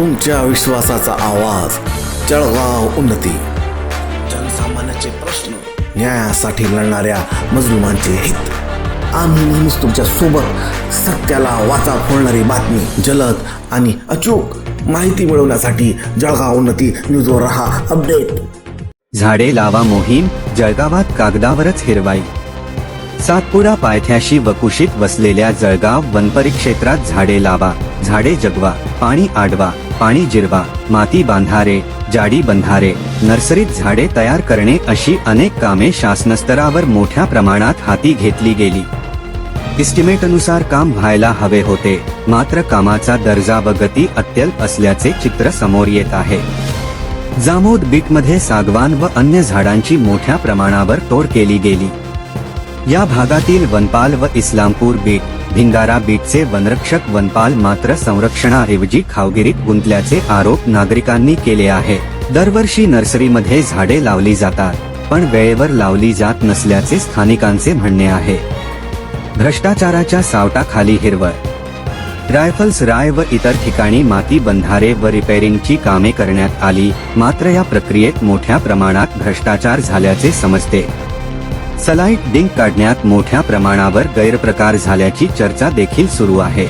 तुमच्या विश्वासाचा आवाज. जळगाव उन्नती. जनसामान्याचे प्रश्न न्यायासाठी लढणाऱ्या मजलुमांचे हित. आम्ही नेहमीच तुमच्यासोबत सत्याला वाचा फोडणारी बातमी जलद आणि अचूक माहिती मिळवण्यासाठी जळगाव उन्नती न्यूजवर रहा अपडेट. झाडे लावा मोहीम जळगावात कागदावरच हिरवाई. सातपुरा पायथ्याशी वकुशीत वसलेल्या जळगाव वनपरिक्षेत्रात झाडे लावा झाडे जगवा पाणी आडवा. पाणी जिरवा माती बांधारे जाडी बंधारे नर्सरीत झाडे तयार करणे अशी अनेक कामे शासनस्तरावर मोठ्या प्रमाणात हाती घेतली गेली. इस्टिमेटनुसार काम व्हायला हवे होते मात्र कामाचा दर्जा व गती अत्यल्प असल्याचे चित्र समोर येत आहे. जामोद बीटमध्ये सागवान व अन्य झाडांची मोठ्या प्रमाणावर तोड केली गेली. या भागातील वनपाल व इस्लामपूर बीट भिंगारा बीटचे वनरक्षक वनपाल मात्र संरक्षणाऐवजी खावगिरीत गुंतल्याचे आरोप नागरिकांनी केले आहे. दरवर्षी नर्सरीमध्ये झाडे लावली जातात पण वेळेवर लावली जात नसल्याचे स्थानिकांचे म्हणणे आहे. भ्रष्टाचाराच्या सावटाखाली हिरवळ. रायफल्स राय व इतर ठिकाणी माती बंधारे व रिपेरिंगची कामे करण्यात आली मात्र या प्रक्रियेत मोठ्या प्रमाणात भ्रष्टाचार झाल्याचे समजते. सलाईट डिंक काढण्यात मोठ्या प्रमाणावर गैरप्रकार झाल्याची चर्चा देखील सुरू आहे.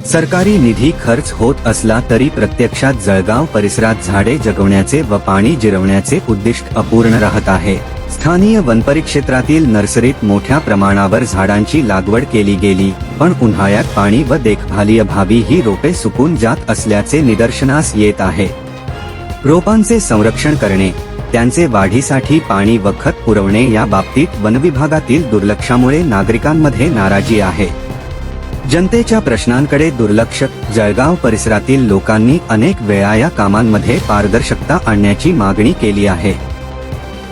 सरकारी निधी खर्च होत असला तरी प्रत्यक्षात जळगाव परिसरात झाडे जगवण्याचे व पाणी जिरवण्याचे उद्दिष्ट अपूर्ण राहत आहे. स्थानीय वनपरिक्षेत्रातील नर्सरीत मोठ्या प्रमाणावर झाडांची लागवड केली गेली पण उन्हाळ्यात पाणी व देखभालीअभावी ही रोपे सुकून जात असल्याचे निदर्शनास येत आहे. रोपांचे संरक्षण करणे त्यांचे वाढीसाठी पाणी व खत पुरवणे या बाबतीत वनविभागातील दुर्लक्षामुळे नागरिकांमध्ये नाराजी आहे. जनतेच्या प्रश्नांकडे दुर्लक्ष जळगाव परिसरातील लोकांनी अनेक वेळा या कामांमध्ये पारदर्शकता आणण्याची मागणी केली आहे.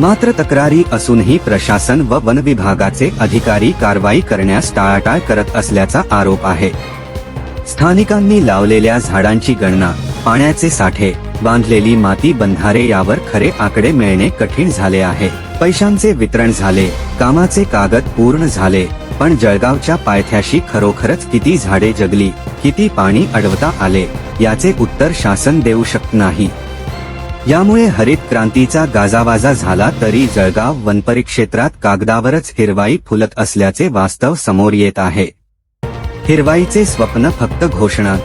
मात्र तक्रारी असूनही प्रशासन व वन विभागाचे अधिकारी कारवाई करण्यास टाळाटाळ करत असल्याचा आरोप आहे. स्थानिकांनी लावलेल्या झाडांची गणना पाण्याचे साठे बांधलेली माती बंधारे यावर खरे आकडे मिळणे कठीण झाले आहे. पैशांचे वितरण झाले कामाचे कागद पूर्ण झाले पण जळगावच्या पायथ्याशी खरोखरच किती झाडे जगली किती पाणी अडवता आले याचे उत्तर शासन देऊ शकत नाही. यामुळे हरित क्रांतीचा गाजावाजा झाला तरी जळगाव वनपरिक्षेत्रात कागदावरच हिरवाई फुलत असल्याचे वास्तव समोर येत आहे. हिरवाईचे स्वप्न फक्त घोषणा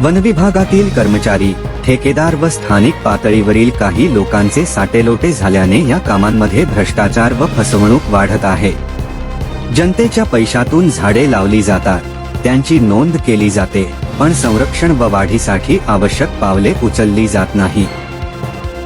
वनविभागातील कर्मचारी ठेकेदार व स्थानिक पातळीवरील काही लोकांचे साटेलोटे झाल्याने या कामांमध्ये भ्रष्टाचार व फसवणूक वाढत आहे. जनतेच्या पैशातून झाडे लावली जातात. त्यांची नोंद केली जाते पण संरक्षण व वाढीसाठी आवश्यक पावले उचलली जात नाही.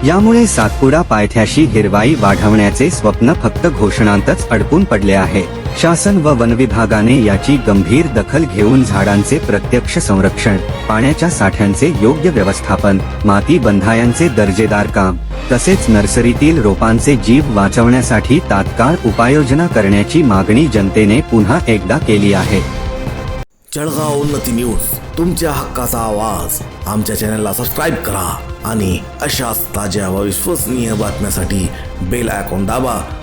यामुळे सातपुडा पायथ्याशी हिरवाई वाढवण्याचे स्वप्न फक्त घोषणांतच अडकून पडले आहे. शासन व वनविभागाने याची गंभीर दखल घेऊन झाडांचे प्रत्यक्ष संरक्षण पाण्याच्या साठ्यांचे योग्य व्यवस्थापन माती बंधायांचे दर्जेदार काम तसेच नर्सरीतील रोपांचे जीव वाचवण्यासाठी तात्काळ उपाययोजना करण्याची मागणी जनतेने पुन्हा एकदा केली आहे. जळगाव उन्नती न्यूज तुमच्या हक्काचा आवाज. आमच्या चॅनलला सबस्क्राईब करा आणि अशाच ताज्या व विश्वसनीय बातम्यासाठी बेल आयकॉन दाबा.